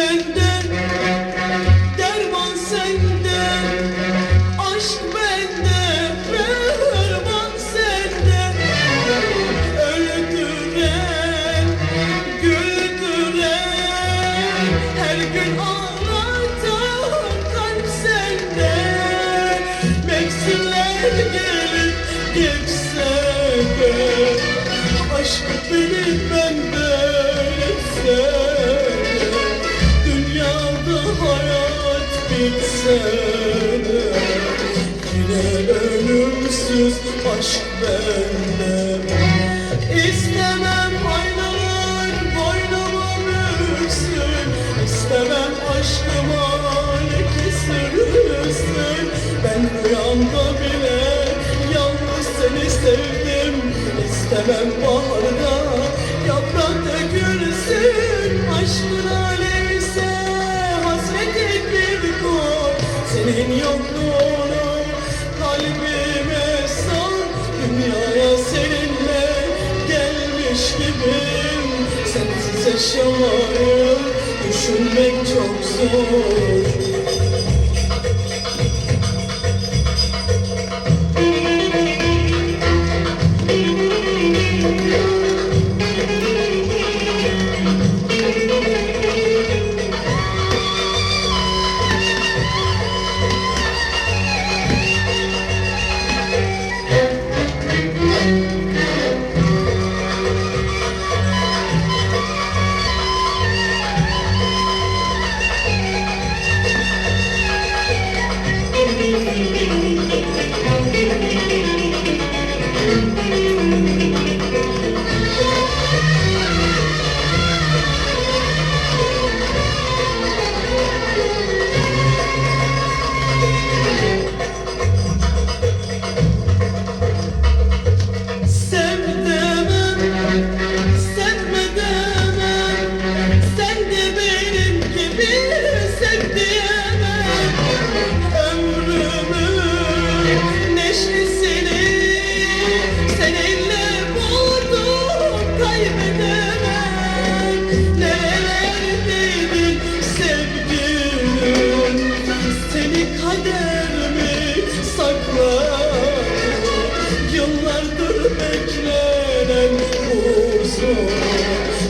benden, derman sende Aşk bende, derman sende. Öldüren, güldüren Her gün ağlatan kalp sende. Mevsimler gelip geçse Yine ölümsüz aşk bende İstemem aynalar boynuma büksün İstemem aşkıma leke sürülsün Ben rüyamda bile yalnız seni sevdim İstemem baharda gibiyim Sensiz yaşamayı düşünmek çok zor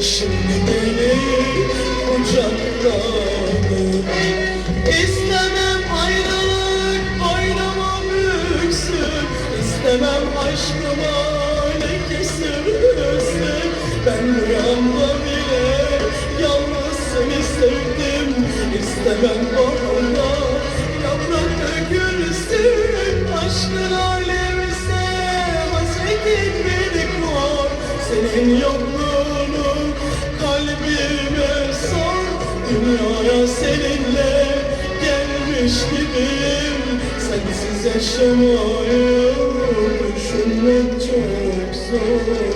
Şimdi beni kucakladı İstemem ayrılık boynuma büksün İstemem aşkıma leke sürülsün Ben rüyamda bile yalnız seni sevdim İstemem baharda Dünyaya seninle gelmiş gibiyim. Sensiz yaşamayı düşünmek çok zor